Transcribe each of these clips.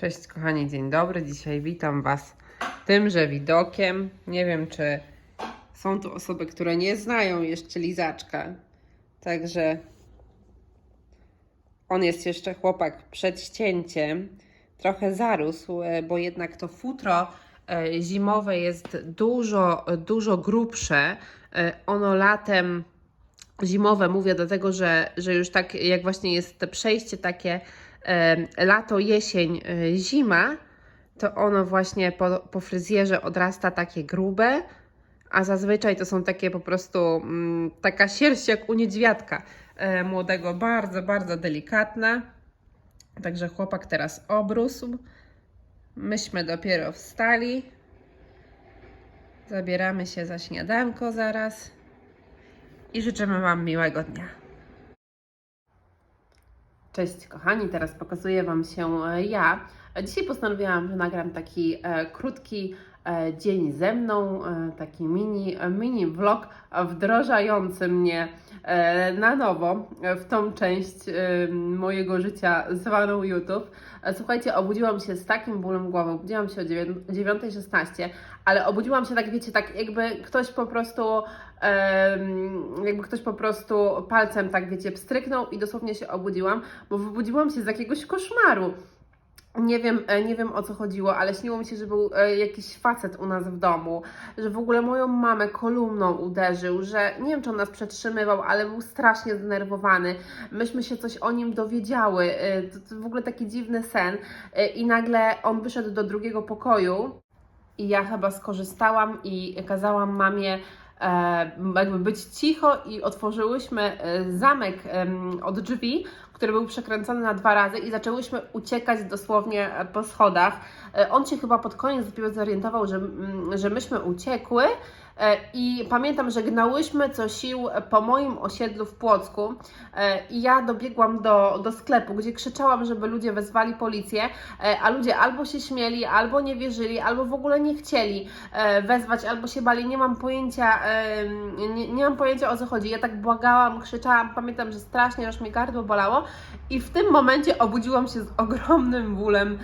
Cześć kochani, dzień dobry. Dzisiaj witam Was tymże widokiem. Nie wiem, czy są tu osoby, które nie znają jeszcze lizaczka. Także on jest jeszcze chłopak przed ścięciem. Trochę zarósł, e, bo jednak to futro e, zimowe jest dużo, dużo grubsze. E, Ono latem zimowe mówię dlatego, że, że już tak jak właśnie jest przejście takie lato, jesień, e, zima, to ono właśnie po, po fryzjerze odrasta takie grube, a zazwyczaj to są takie po prostu mm, taka sierść jak u niedźwiadka e, młodego, bardzo, bardzo delikatna. Także chłopak teraz obrósł. Myśmy dopiero wstali. Zabieramy się za śniadanko zaraz i życzymy Wam miłego dnia. Cześć kochani, teraz pokazuję Wam się e, ja. Dzisiaj postanowiłam, że nagram taki e, krótki e, dzień ze mną, e, taki mini, e, mini vlog wdrażający mnie e, na nowo e, w tą część e, mojego życia zwaną YouTube. E, Słuchajcie, obudziłam się z takim bólem głowy, obudziłam się o dziewię- 9.16, ale obudziłam się tak, wiecie, tak jakby ktoś po prostu jakby ktoś po prostu palcem tak, wiecie, pstryknął i dosłownie się obudziłam, bo wybudziłam się z jakiegoś koszmaru. Nie wiem, e, nie wiem o co chodziło, ale śniło mi się, że był e, jakiś facet u nas w domu, że w ogóle moją mamę kolumną uderzył, że nie wiem, czy on nas przetrzymywał, ale był strasznie zdenerwowany. Myśmy się coś o nim dowiedziały. e, To, to w ogóle taki dziwny sen. I nagle on wyszedł do drugiego pokoju i ja chyba skorzystałam i kazałam mamie jakby być cicho i otworzyłyśmy zamek od drzwi, który był przekręcony na dwa razy i zaczęłyśmy uciekać dosłownie e, po schodach. E, on się chyba pod koniec dopiero zorientował, że, mm, że myśmy uciekły e, i pamiętam, że gnałyśmy co sił po moim osiedlu w Płocku e, i ja dobiegłam do, do sklepu, gdzie krzyczałam, żeby ludzie wezwali policję, a ludzie albo się śmieli, albo nie wierzyli, albo w ogóle nie chcieli wezwać, albo się bali. Nie mam pojęcia, nie, nie mam pojęcia o co chodzi. Ja tak błagałam, krzyczałam, pamiętam, że strasznie aż mi gardło bolało i w tym momencie obudziłam się z ogromnym bólem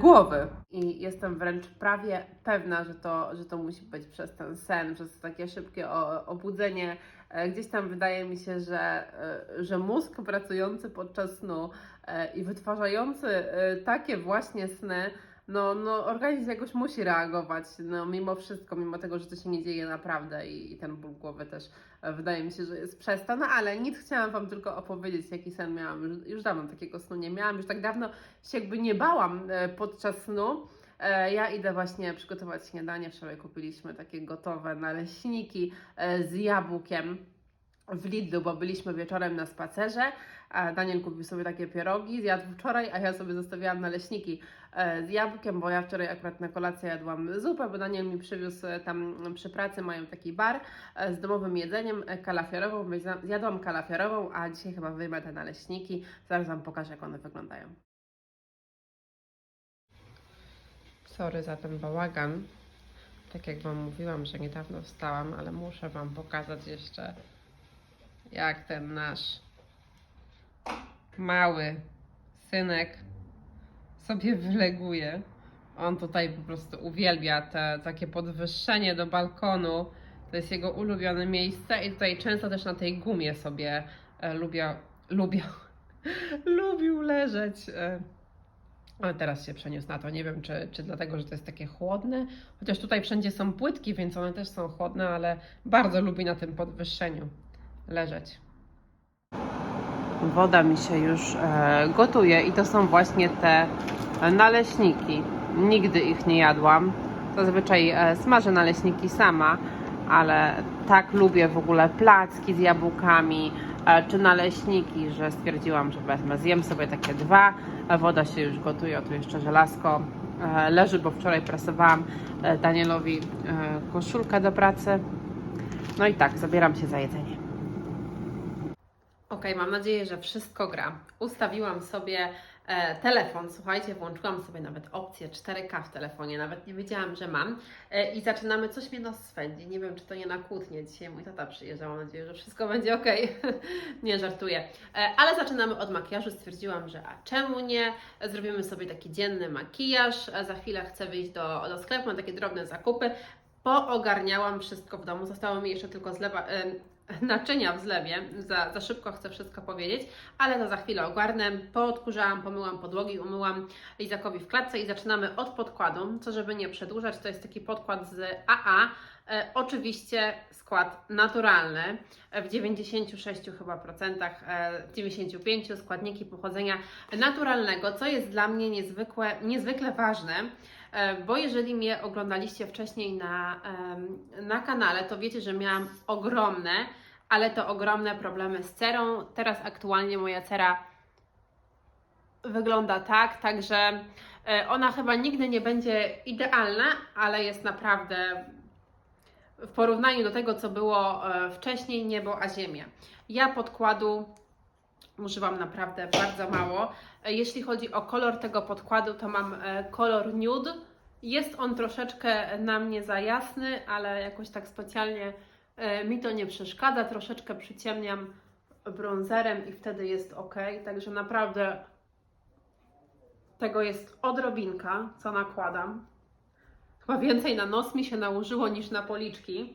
głowy. I jestem wręcz prawie pewna, że to, że to musi być przez ten sen, przez takie szybkie obudzenie. E, Gdzieś tam wydaje mi się, że, e, że mózg pracujący podczas snu e, i wytwarzający takie właśnie sny, no, no organizm jakoś musi reagować, no mimo wszystko, mimo tego, że to się nie dzieje naprawdę i, i ten ból głowy też e, wydaje mi się, że jest przez to, no ale nic chciałam Wam tylko opowiedzieć, jaki sen miałam, już, już dawno takiego snu nie miałam, już tak dawno się jakby nie bałam e, podczas snu, E, Ja idę właśnie przygotować śniadanie. Wczoraj kupiliśmy takie gotowe naleśniki z jabłkiem w Lidlu, bo byliśmy wieczorem na spacerze. Daniel kupił sobie takie pierogi, zjadł wczoraj, a ja sobie zostawiłam naleśniki e, z jabłkiem, bo ja wczoraj akurat na kolację jadłam zupę, bo Daniel mi przywiózł e, tam przy pracy, mają taki bar e, z domowym jedzeniem, kalafiorową, zjadłam kalafiorową, a dzisiaj chyba wyjmę te naleśniki. Zaraz Wam pokażę, jak one wyglądają. Sorry za ten bałagan. Tak jak Wam mówiłam, że niedawno wstałam, ale muszę Wam pokazać jeszcze, jak ten nasz mały synek sobie wyleguje. On tutaj po prostu uwielbia te takie podwyższenie do balkonu. To jest jego ulubione miejsce i tutaj często też na tej gumie sobie e, lubią, lubił leżeć. E, ale teraz się przeniósł na to. Nie wiem, czy, czy dlatego, że to jest takie chłodne. Chociaż tutaj wszędzie są płytki, więc one też są chłodne, ale bardzo lubi na tym podwyższeniu leżeć. Woda mi się już e, gotuje i to są właśnie te naleśniki. Nigdy ich nie jadłam. Zazwyczaj e, smażę naleśniki sama, ale tak lubię w ogóle placki z jabłkami e, czy naleśniki, że stwierdziłam, że wezmę. Zjem sobie takie dwa. Woda się już gotuje, o tu jeszcze żelazko leży, bo wczoraj prasowałam Danielowi koszulkę do pracy. No i tak, zabieram się za jedzenie. Ok, mam nadzieję, że wszystko gra. Ustawiłam sobie e, telefon. Słuchajcie, włączyłam sobie nawet opcję 4K w telefonie, nawet nie wiedziałam, że mam. E, I zaczynamy, coś mnie nos swędzi. Nie wiem, czy to nie na kłótnię. Dzisiaj mój tata przyjeżdżał, mam nadzieję, że wszystko będzie ok. nie żartuję. E, ale zaczynamy od makijażu. Stwierdziłam, że a czemu nie? Zrobimy sobie taki dzienny makijaż. E, za chwilę chcę wyjść do, do sklepu, mam takie drobne zakupy. Poogarniałam wszystko w domu. Zostało mi jeszcze tylko zlewa, e, naczynia w zlewie. Za, za szybko chcę wszystko powiedzieć, ale to za chwilę ogarnę. Poodkurzałam, pomyłam podłogi, umyłam Lizakowi w klatce i zaczynamy od podkładu. Co żeby nie przedłużać, to jest taki podkład z AA. E, oczywiście skład naturalny e, w 96 chyba procentach, e, 95 składniki pochodzenia naturalnego, co jest dla mnie niezwykłe, niezwykle ważne. E, Bo jeżeli mnie oglądaliście wcześniej na, na kanale, to wiecie, że miałam ogromne, ale to ogromne problemy z cerą. Teraz aktualnie moja cera wygląda tak, także e, ona chyba nigdy nie będzie idealna, ale jest naprawdę w porównaniu do tego, co było e, wcześniej, niebo a ziemia. Ja podkładu używam naprawdę bardzo mało. Jeśli chodzi o kolor tego podkładu, to mam e, kolor nude. Jest on troszeczkę na mnie za jasny, ale jakoś tak specjalnie e, mi to nie przeszkadza. Troszeczkę przyciemniam bronzerem i wtedy jest ok. Także naprawdę tego jest odrobinka, co nakładam. Chyba więcej na nos mi się nałożyło niż na policzki.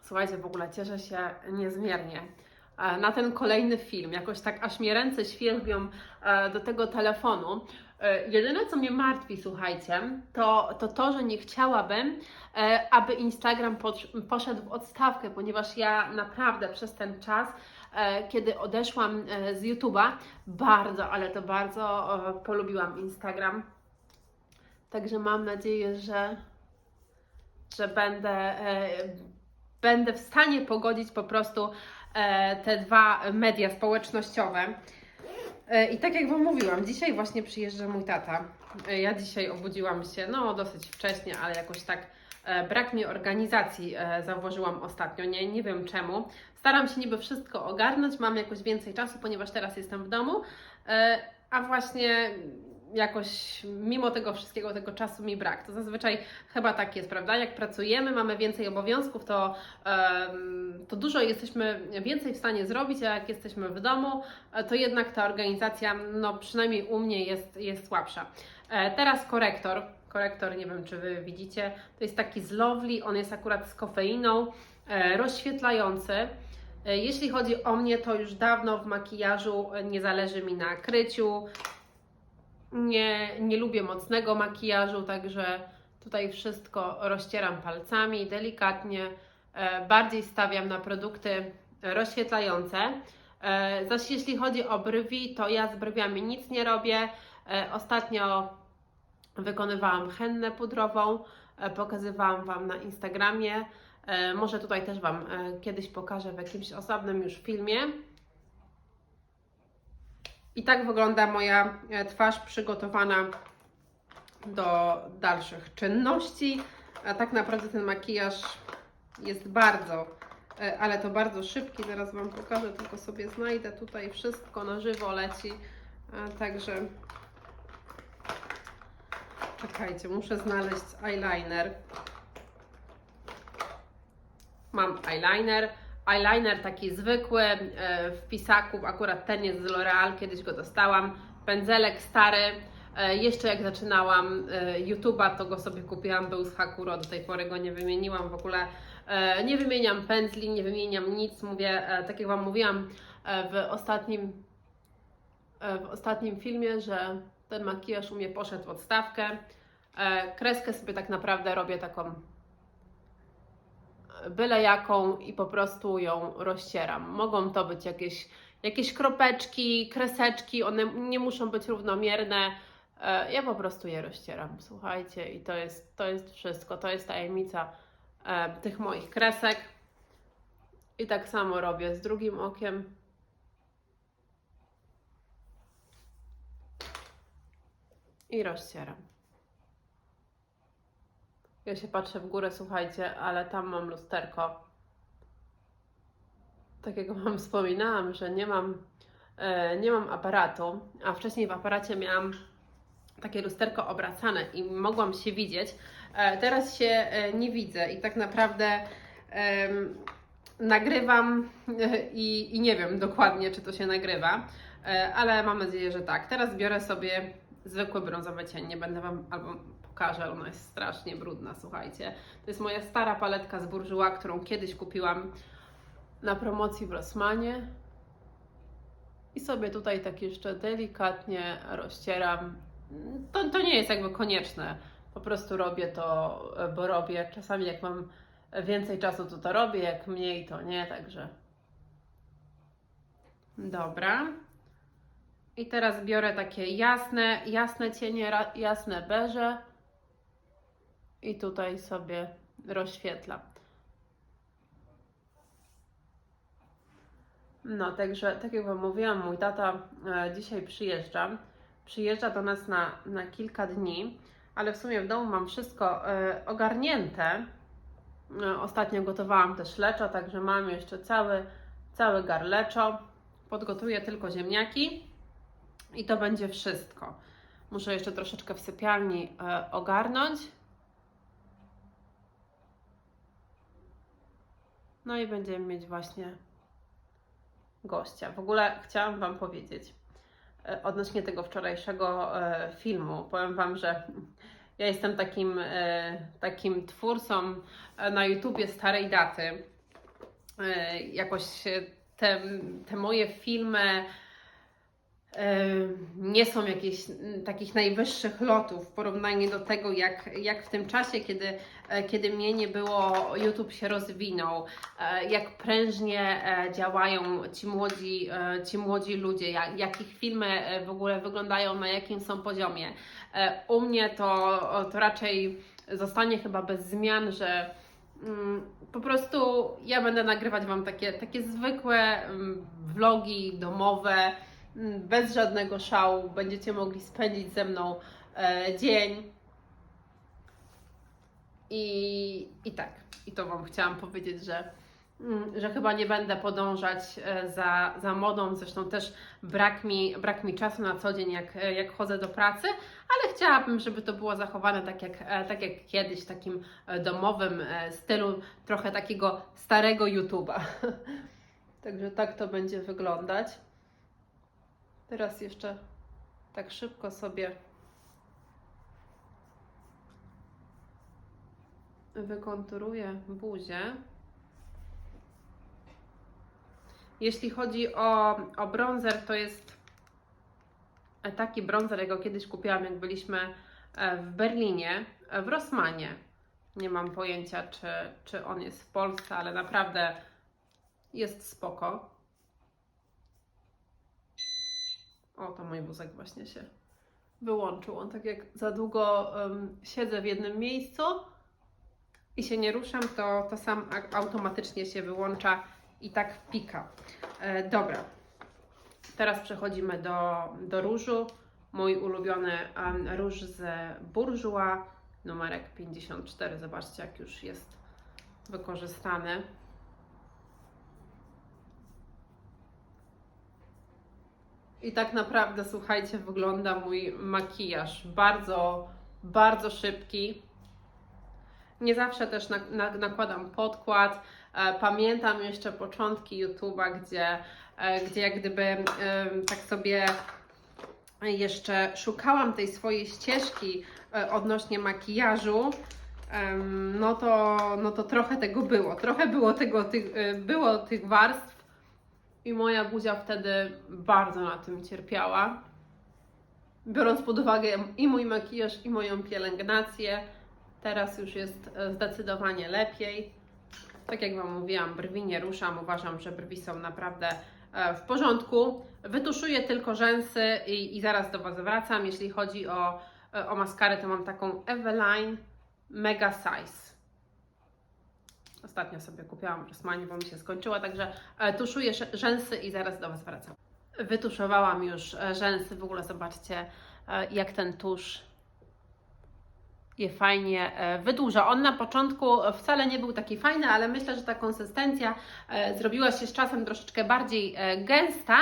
Słuchajcie, w ogóle cieszę się niezmiernie na ten kolejny film. Jakoś tak aż mnie ręce świerzbią e, do tego telefonu. E, Jedyne, co mnie martwi, słuchajcie, to to, to że nie chciałabym, e, aby Instagram posz- poszedł w odstawkę, ponieważ ja naprawdę przez ten czas, e, kiedy odeszłam e, z YouTube'a, bardzo, ale to bardzo e, polubiłam Instagram. Także mam nadzieję, że, że będę, e, będę w stanie pogodzić po prostu e, te dwa media społecznościowe. E, I tak jak Wam mówiłam, dzisiaj właśnie przyjeżdża mój tata. E, Ja dzisiaj obudziłam się, no dosyć wcześnie, ale jakoś tak e, brak mi organizacji e, zauważyłam ostatnio, nie, nie wiem czemu. Staram się niby wszystko ogarnąć, mam jakoś więcej czasu, ponieważ teraz jestem w domu, e, a właśnie jakoś mimo tego wszystkiego tego czasu mi brak. To zazwyczaj chyba tak jest, prawda? Jak pracujemy, mamy więcej obowiązków, to, to dużo jesteśmy więcej w stanie zrobić, a jak jesteśmy w domu, e, to jednak ta organizacja, no przynajmniej u mnie jest, jest słabsza. E, teraz korektor. Korektor, nie wiem czy Wy widzicie, to jest taki z Lovely, on jest akurat z kofeiną, e, rozświetlający. Jeśli chodzi o mnie, to już dawno w makijażu nie zależy mi na kryciu, nie, nie lubię mocnego makijażu, także tutaj wszystko rozcieram palcami delikatnie. E, bardziej stawiam na produkty rozświetlające. E, zaś jeśli chodzi o brwi, to ja z brwiami nic nie robię. E, ostatnio wykonywałam hennę pudrową, pokazywałam Wam na Instagramie. Może tutaj też Wam kiedyś pokażę w jakimś osobnym już filmie. I tak wygląda moja e, twarz przygotowana do dalszych czynności. A tak naprawdę ten makijaż jest bardzo, e, ale to bardzo szybki. Zaraz Wam pokażę, tylko sobie znajdę tutaj wszystko na żywo leci. Także czekajcie, muszę znaleźć eyeliner. Mam eyeliner. Eyeliner taki zwykły, e, w pisaku, akurat ten jest z L'Oreal, kiedyś go dostałam. Pędzelek stary, e, jeszcze jak zaczynałam e, YouTube'a, to go sobie kupiłam, był z Hakuro, do tej pory go nie wymieniłam w ogóle. Nie wymieniam pędzli, nie wymieniam nic, mówię, tak jak Wam mówiłam w ostatnim, w ostatnim filmie, że ten makijaż u mnie poszedł w odstawkę. Kreskę sobie tak naprawdę robię taką byle jaką i po prostu ją rozcieram. Mogą to być jakieś, jakieś kropeczki, kreseczki, one nie muszą być równomierne. E, Ja po prostu je rozcieram, słuchajcie, i to jest, to jest wszystko. To jest tajemnica e, tych moich kresek. I tak samo robię z drugim okiem. I rozcieram. Ja się patrzę w górę, słuchajcie, ale tam mam lusterko. Tak jak Wam wspominałam, że nie mam e, nie mam aparatu, a wcześniej w aparacie miałam takie lusterko obracane i mogłam się widzieć. E, Teraz się e, nie widzę i tak naprawdę em, nagrywam e, i, i nie wiem dokładnie, czy to się nagrywa, e, ale mam nadzieję, że tak. Teraz biorę sobie zwykły brązowy cień, nie będę Wam albo pokażę, ona jest strasznie brudna, słuchajcie. To jest moja stara paletka z Bourjois, którą kiedyś kupiłam na promocji w Rossmanie. I sobie tutaj tak jeszcze delikatnie rozcieram. To, to nie jest jakby konieczne. Po prostu robię to, bo robię. Czasami jak mam więcej czasu, to to robię, jak mniej, to nie, także. Dobra. I teraz biorę takie jasne, jasne cienie, jasne beże i tutaj sobie rozświetlam. No, także tak jak Wam mówiłam, mój tata e, dzisiaj przyjeżdża. Przyjeżdża do nas na, na kilka dni, ale w sumie w domu mam wszystko e, ogarnięte. E, ostatnio gotowałam też leczo, także mam jeszcze cały, cały garleczo. Podgotuję tylko ziemniaki i to będzie wszystko. Muszę jeszcze troszeczkę w sypialni e, ogarnąć. No i będziemy mieć właśnie gościa. W ogóle chciałam Wam powiedzieć e, odnośnie tego wczorajszego e, filmu. Powiem Wam, że ja jestem takim, e, takim twórcą na YouTubie starej daty. Jakoś te, te moje filmy nie są jakieś mm, takich najwyższych lotów w porównaniu do tego, jak, jak w tym czasie, kiedy, e, kiedy mnie nie było, YouTube się rozwinął, e, jak prężnie e, działają ci młodzi, ci młodzi ludzie, jak, jak ich filmy w ogóle wyglądają, na jakim są poziomie. U mnie to, to raczej zostanie chyba bez zmian, że mm, po prostu ja będę nagrywać Wam takie, takie zwykłe mm, vlogi domowe, bez żadnego szału. Będziecie mogli spędzić ze mną e, dzień. I, I tak, i to Wam chciałam powiedzieć, że, mm, że chyba nie będę podążać e, za, za modą. Zresztą też brak mi, brak mi czasu na co dzień, jak, e, jak chodzę do pracy, ale chciałabym, żeby to było zachowane tak jak, e, tak jak kiedyś, w takim domowym stylu, trochę takiego starego YouTube'a. Także tak to będzie wyglądać. Teraz jeszcze tak szybko sobie wykonturuję buzię. Jeśli chodzi o, o bronzer, to jest taki bronzer, jak go kiedyś kupiłam, jak byliśmy e, w Berlinie, e, w Rossmanie. Nie mam pojęcia, czy, czy on jest w Polsce, ale naprawdę jest spoko. O, to mój wózek właśnie się wyłączył. On tak jak za długo em, siedzę w jednym miejscu i się nie ruszam, to, to sam automatycznie się wyłącza i tak pika. E, dobra, teraz przechodzimy do, do różu. Mój ulubiony em, róż z Bourjois, numerek 54. Zobaczcie, jak już jest wykorzystany. I tak naprawdę, słuchajcie, wygląda mój makijaż. Bardzo, bardzo szybki. Nie zawsze też na, na, nakładam podkład. E, pamiętam jeszcze początki YouTube'a, gdzie, e, gdzie jak gdyby tak sobie jeszcze szukałam tej swojej ścieżki e, odnośnie makijażu. No to, no to trochę tego było. Trochę było tego, tych, było tych warstw. I moja buzia wtedy bardzo na tym cierpiała. Biorąc pod uwagę i mój makijaż, i moją pielęgnację, teraz już jest e, zdecydowanie lepiej. Tak jak Wam mówiłam, brwi nie ruszam. Uważam, że brwi są naprawdę e, w porządku. Wytuszuję tylko rzęsy i, i zaraz do Was wracam. Jeśli chodzi o, e, o maskarę, to mam taką Eveline Mega Size. Ostatnio sobie kupiłam w Rossmanie, bo mi się skończyła, także e, tuszuję sz- rzęsy i zaraz do Was wracam. Wytuszowałam już e, rzęsy, w ogóle zobaczcie e, jak ten tusz je fajnie wydłuża. On na początku wcale nie był taki fajny, ale myślę, że ta konsystencja zrobiła się z czasem troszeczkę bardziej gęsta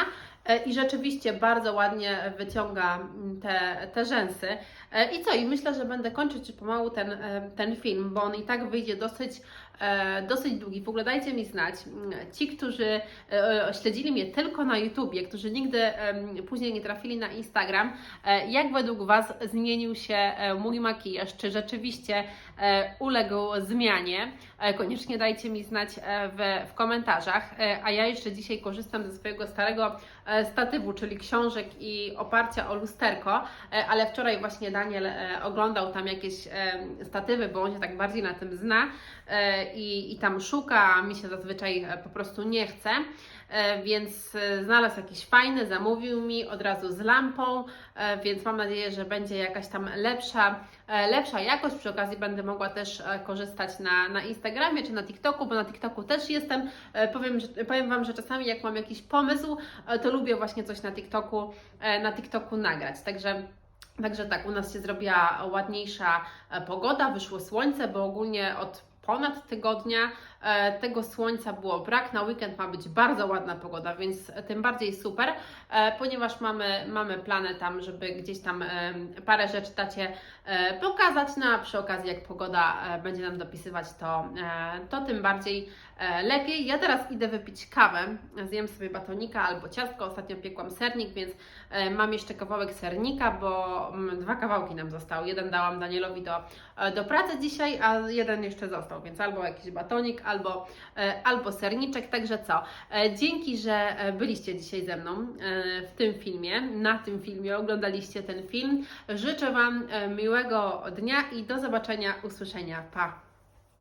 I rzeczywiście bardzo ładnie wyciąga mm, te, te rzęsy. E, I co? I myślę, że będę kończyć pomału ten, e, ten film, bo on i tak wyjdzie dosyć, e, dosyć długi. W ogóle dajcie mi znać, mm, ci, którzy e, śledzili mnie tylko na YouTubie, którzy nigdy później nie trafili na Instagram, e, jak według Was zmienił się e, mój makijaż? Czy rzeczywiście e, uległ zmianie? E, Koniecznie dajcie mi znać e, w, w komentarzach. E, A ja jeszcze dzisiaj korzystam ze swojego starego e, statywu, czyli książek i oparcia o lusterko, e, ale wczoraj właśnie Daniel e, oglądał tam jakieś e, statywy, bo on się tak bardziej na tym zna e, i, i tam szuka, a mi się zazwyczaj e, po prostu nie chce. E, Więc e, znalazł jakiś fajny, zamówił mi od razu z lampą, e, więc mam nadzieję, że będzie jakaś tam lepsza, lepsza jakość. Przy okazji będę mogła też korzystać na, na Instagramie czy na TikToku, bo na TikToku też jestem. Powiem, że, powiem Wam, że czasami jak mam jakiś pomysł, to lubię właśnie coś na TikToku, na TikToku nagrać. Także Także tak, u nas się zrobiła ładniejsza pogoda, wyszło słońce, bo ogólnie od ponad tygodnia tego słońca było brak. Na weekend ma być bardzo ładna pogoda, więc tym bardziej super, e, ponieważ mamy, mamy plany tam, żeby gdzieś tam e, parę rzeczy dacie e, pokazać, no a przy okazji jak pogoda e, będzie nam dopisywać, to, e, to tym bardziej e, lepiej. Ja teraz idę wypić kawę, zjem sobie batonika albo ciastko, ostatnio piekłam sernik, więc e, mam jeszcze kawałek sernika, bo mm, dwa kawałki nam zostały. Jeden dałam Danielowi do, e, do pracy dzisiaj, a jeden jeszcze został, więc albo jakiś batonik, albo, e, albo serniczek. Także co? E, Dzięki, że e, byliście dzisiaj ze mną w tym filmie, na tym filmie, oglądaliście ten film. Życzę Wam miłego dnia i do zobaczenia, usłyszenia. Pa!